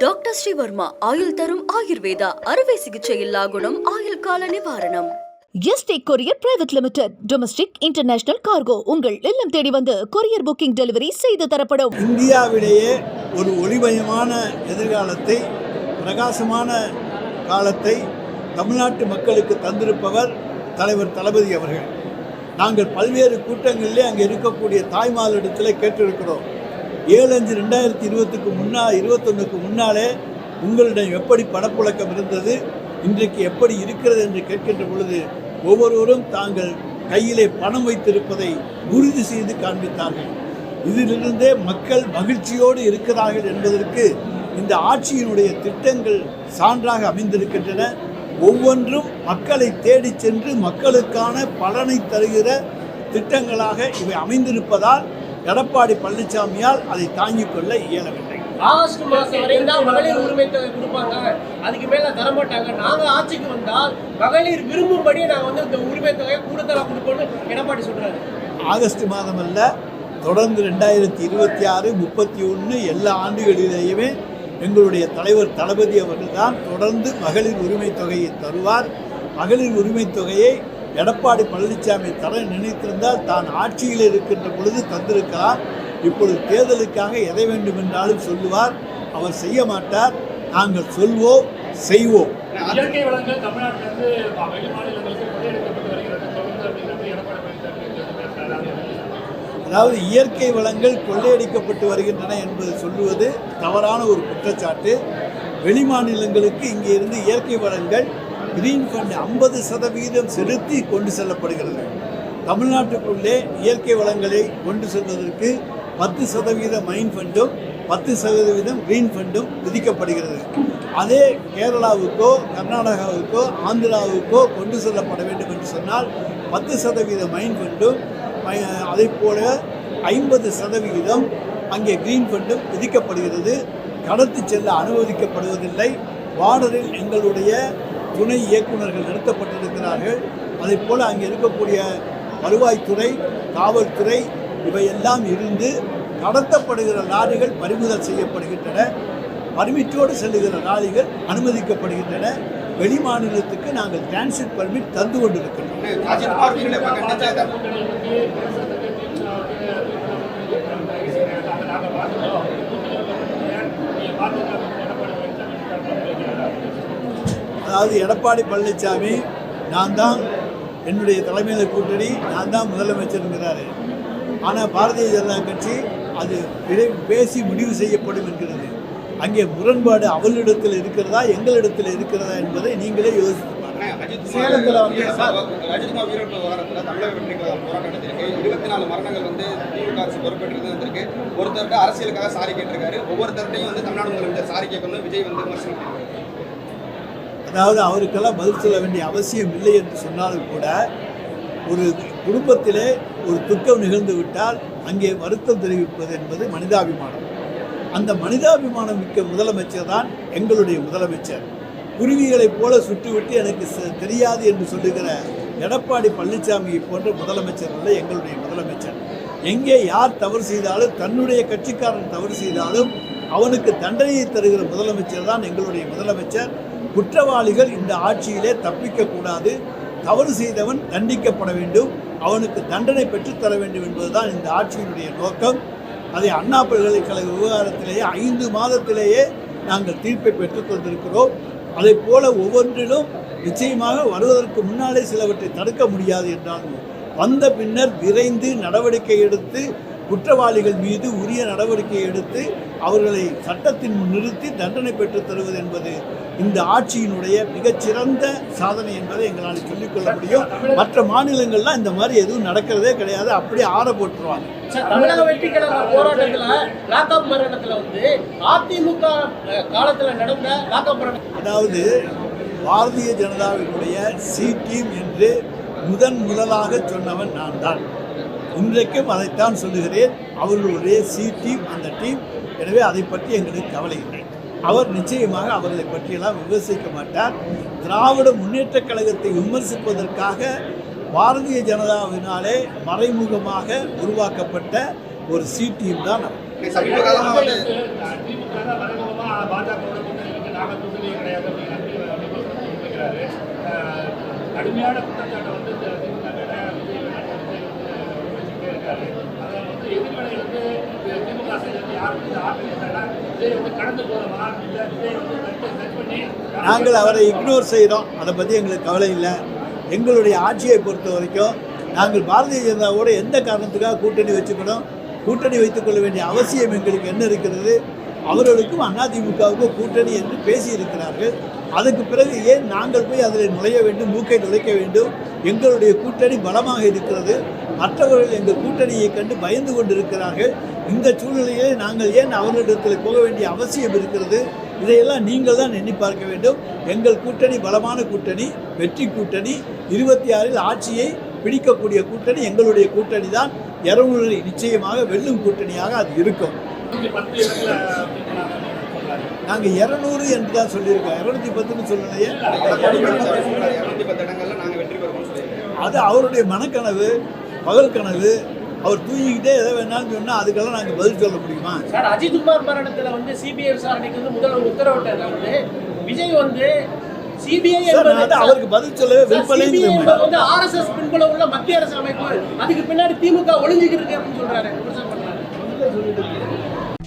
Doctor Sreevarma ஆயுள் தரும் ஆயுர்வேதா அறுவை சிகிச்சை இல்லா குணம் ஆயுள் கால நிவாரணம். ST courier private limited domestic international cargo உங்கள் இல்லம் தேடி வந்து கொரியர் புக்கிங் டெலிவரி செய்து தரப்படும். இந்தியாவிலேயே ஒரு ஒளிமயமான எதிர்காலத்தை பிரகாசமான காலத்தை தமிழ்நாட்டு மக்களுக்கு தந்திருப்பவர் தலைவர் தளபதி அவர்கள். நாங்கள் பல்வேறு கூட்டங்களிலே அங்கே இருக்கக்கூடிய தாய்மார்களிடத்தில் கேட்டிருக்கிறோம். ஏழு அஞ்சு ரெண்டாயிரத்தி இருபத்துக்கு முன்னா இருபத்தொன்னுக்கு முன்னாலே உங்களிடம் எப்படி பணப்புழக்கம் இருந்தது இன்றைக்கு எப்படி இருக்கிறது என்று கேட்கின்ற பொழுது ஒவ்வொருவரும் தாங்கள் கையிலே பணம் வைத்திருப்பதை உறுதி செய்து காண்பித்தார்கள். இதிலிருந்தே மக்கள் மகிழ்ச்சியோடு இருக்கிறார்கள் என்பதற்கு இந்த ஆட்சியினுடைய திட்டங்கள் சான்றாக அமைந்திருக்கின்றன. ஒவ்வொன்றும் மக்களை தேடிச் சென்று மக்களுக்கான பலனை தருகிற திட்டங்களாக இவை அமைந்திருப்பதால் எடப்பாடி பழனிசாமியால் அதை தாங்கிக் கொள்ள இயலவில்லை. ஆகஸ்ட் மாசம் வரையும் தான் மகளிர் உரிமை தொகை கொடுப்பாங்க. அதுக்கு மேல தர மாட்டாங்க நாங்க ஆட்சிக்கு வந்தால் மகளிர் விரும்பும்படி நாங்க வந்து இந்த உரிமை தொகையை கூடுதலா கொடுப்போம்னு எடப்பாடி சொல்றாரு. ஆகஸ்ட் மாதம் அல்ல தொடர்ந்து ரெண்டாயிரத்தி இருபத்தி ஆறு முப்பத்தி ஒன்று எல்லா ஆண்டுகளிலேயுமே எங்களுடைய தலைவர் தளபதி அவர்கள் தான் தொடர்ந்து மகளிர் உரிமை தொகையை தருவார். மகளிர் உரிமை தொகையை எடப்பாடி பழனிசாமி தர நினைத்திருந்தால் தான் ஆட்சியில் இருக்கின்ற பொழுது தந்திருக்கலாம் இப்பொழுது தேர்தலுக்காக எதை வேண்டுமென்றாலும் சொல்லுவார். அவர் செய்ய மாட்டார். நாங்கள் சொல்வோம் செய்வோம். இயற்கை வளங்கள் தமிழ்நாட்டிலிருந்து வெளி மாநிலங்களுக்கு அதாவது இயற்கை வளங்கள் கொள்ளையடிக்கப்பட்டு வருகின்றன என்பது சொல்லுவது தவறான ஒரு குற்றச்சாட்டு. வெளி மாநிலங்களுக்கு இங்கே இருந்து இயற்கை வளங்கள் கிரீன் ஃபண்ட் ஐம்பது சதவீதம் செலுத்தி கொண்டு செல்லப்படுகிறது. தமிழ்நாட்டுக்குள்ளே இயற்கை வளங்களை கொண்டு செல்வதற்கு பத்து சதவீத மைன் ஃபண்டும் பத்து சதவீதம் கிரீன் ஃபண்டும் விதிக்கப்படுகிறது. அதே கேரளாவுக்கோ கர்நாடகாவுக்கோ ஆந்திராவுக்கோ கொண்டு செல்லப்பட வேண்டும் என்று சொன்னால் பத்து சதவீத மைன் ஃபண்டும் அதை போல ஐம்பது சதவிகிதம் அங்கே கிரீன் ஃபண்டும் விதிக்கப்படுகிறது. கடத்தி செல்ல அனுமதிக்கப்படுவதில்லை. பார்டரில் எங்களுடைய துணை இயக்குநர்கள் நிறுத்தப்பட்டிருக்கிறார்கள் அதை போல் அங்கே இருக்கக்கூடிய வருவாய்த்துறை காவல்துறை இவையெல்லாம் இருந்து நடத்தப்படுகிற லாரிகள் பறிமுதல் செய்யப்படுகின்றன. பர்மிட்டோடு செல்லுகிற லாரிகள் அனுமதிக்கப்படுகின்றன. வெளி மாநிலத்துக்கு நாங்கள் டிரான்சிட் பர்மிட் தந்து கொண்டிருக்கின்றோம். அதாவது எடப்பாடி பழனிசாமி நான் தான் என்னுடைய தலைமையில் கூட்டணி நான் தான் முதலமைச்சருங்கிறாரு ஆனால் பாரதிய ஜனதா கட்சி அது விரை- பேசி முடிவு செய்யப்படும் என்கிறது. அங்கே முரண்பாடு அவளிடத்தில் இருக்கிறதா எங்களிடத்தில் இருக்கிறதா என்பதை நீங்களே யோசித்து சேலத்தில் அஜித் வந்து விவகாரத்தில் தமிழக வெற்றி போராட்டம் நடத்திருக்கு இருபத்தி நாலு மரணங்கள் வந்து திமுக அரசு பொறுப்பேற்று வந்திருக்கு. ஒருத்தர்கிட்ட அரசியலுக்காக சாரி கேட்டிருக்காரு. ஒவ்வொருத்தர்கிட்டையும் வந்து தமிழ்நாடு முதலமைச்சர் சாரி கேட்கணும் விஜய் வந்து விமர்சனம் அதாவது அவருக்கெல்லாம் பதில் சொல்ல வேண்டிய அவசியம் இல்லை என்று சொன்னாலும் கூட ஒரு குடும்பத்திலே ஒரு துக்கம் நிகழ்ந்து விட்டால் அங்கே வருத்தம் தெரிவிப்பது என்பது மனிதாபிமானம். அந்த மனிதாபிமானம் மிக்க முதலமைச்சர் தான் எங்களுடைய முதலமைச்சர். குருவிகளைப் போல சுட்டுவிட்டு எனக்கு தெரியாது என்று சொல்லுகிற எடப்பாடி பழனிசாமியை போன்ற முதலமைச்சர் அல்ல எங்களுடைய முதலமைச்சர். எங்கே யார் தவறு செய்தாலும் தன்னுடைய கட்சிக்காரன் தவறு செய்தாலும் அவனுக்கு தண்டனையை தருகிற முதலமைச்சர் தான் எங்களுடைய முதலமைச்சர். குற்றவாளிகள் இந்த ஆட்சியிலே தப்பிக்கக்கூடாது. தவறு செய்தவன் தண்டிக்கப்பட வேண்டும். அவனுக்கு தண்டனை பெற்றுத்தர வேண்டும் என்பதுதான் இந்த ஆட்சியினுடைய நோக்கம். அதை அண்ணா பல்கலைக்கழக விவகாரத்திலேயே ஐந்து மாதத்திலேயே நாங்கள் தீர்ப்பை பெற்றுத் கொண்டிருக்கிறோம் அதை போல ஒவ்வொன்றிலும் நிச்சயமாக வருவதற்கு முன்னாலே சிலவற்றை தடுக்க முடியாது என்றாலும் வந்த பின்னர் விரைந்து நடவடிக்கை எடுத்து குற்றவாளிகள் மீது உரிய நடவடிக்கை எடுத்து அவர்களை சட்டத்தின் முன் நிறுத்தி தண்டனை பெற்றுத் தருவது என்பது இந்த ஆட்சியினுடைய மிகச்சிறந்த சாதனை என்பதை எங்களால் சொல்லிக்கொள்ள முடியும். மற்ற மாநிலங்கள்லாம் இந்த மாதிரி எதுவும் நடக்கிறதே கிடையாது. அப்படியே ஆற போட்டுருவாங்க. சார், தமிழக வெற்றி கழக போராட்டத்துல லாக்அப் மரணத்துல வந்து அதிமுக அஹ், காலத்துல நடந்த லாக்அப் மரணம் அதாவது பாரதிய ஜனதாவினுடைய சி டீம் என்று முதன் முதலாக சொன்னவன் நான் தான். இன்றைக்கும் அதைத்தான் சொல்லுகிறேன். அவர்களுடைய சி டீம் அந்த டீம். எனவே அதை பற்றி எங்களுக்கு கவலை இல்லை. அவர் நிச்சயமாக அவர்களை பற்றியெல்லாம் விமர்சிக்க மாட்டார். திராவிட முன்னேற்றக் கழகத்தை விமர்சிப்பதற்காக பாரதிய ஜனதாவினாலே மறைமுகமாக உருவாக்கப்பட்ட ஒரு சி டீம் தான் அவர். கடுமையான குற்றச்சாட்டை வந்து திமுக மேல வந்து திமுக நாங்கள் அவரை இக்னோர் செய்கிறோம் அதை பற்றி எங்களுக்கு கவலை இல்லை. எங்களுடைய ஆட்சியை பொறுத்த வரைக்கும் நாங்கள் பாரதிய ஜனதாவோட எந்த காரணத்துக்காக கூட்டணி வச்சுக்கணும்? கூட்டணி வைத்துக்கொள்ள வேண்டிய அவசியம் எங்களுக்கு என்ன இருக்கிறது? அவர்களுக்கும் அதிமுகவுக்கும் கூட்டணி என்று பேசியிருக்கிறார்கள். அதுக்கு பிறகு ஏன் நாங்கள் போய் அதில் நுழைய வேண்டும் மூக்கை நுழைக்க வேண்டும்? எங்களுடைய கூட்டணி பலமாக இருக்கிறது. மற்றவர்கள் எங்கள் கூட்டணியை கண்டு பயந்து கொண்டிருக்கிறார்கள். இந்த சூழ்நிலையிலே நாங்கள் ஏன் அவர்களிடத்தில் போக வேண்டிய அவசியம் இருக்கிறது? இதையெல்லாம் நீங்கள் தான் எண்ணி பார்க்க வேண்டும். எங்கள் கூட்டணி பலமான கூட்டணி வெற்றி கூட்டணி இருபத்தி ஆறில் ஆட்சியை பிடிக்கக்கூடிய கூட்டணி எங்களுடைய கூட்டணி தான் இரநூறு நிச்சயமாக வெல்லும் கூட்டணியாக அது இருக்கும் பத்து இடத்துல அப்படிங்கிறாங்க சொல்றாரு நாங்கள் இரநூறு என்று தான் சொல்லியிருக்கோம். இரநூத்தி பத்துன்னு சொல்லலையே. அது அவருடைய மனக்கனவு பகல் கனவு. அவர் தூங்கிக்கிட்டே எதை வேணாலும் சொன்னால் அதுக்கெல்லாம் நாங்கள் பதில் சொல்ல முடியுமா? சார் அஜித்குமார் மரணத்துல வந்து சிபிஐ விசாரணைக்கு வந்து முதல்வர் உத்தரவிட்டது வந்து விஜய் வந்து சிபிஐ அவருக்கு பதில் சொல்லவே என்பது வந்து ஆர்எஸ்எஸ் பின்புல உள்ள மத்திய அரசு அமைப்பு. அதுக்கு பின்னாடி திமுக ஒளிஞ்சுக்கிட்டு இருக்கு அப்படின்னு சொல்றாரு.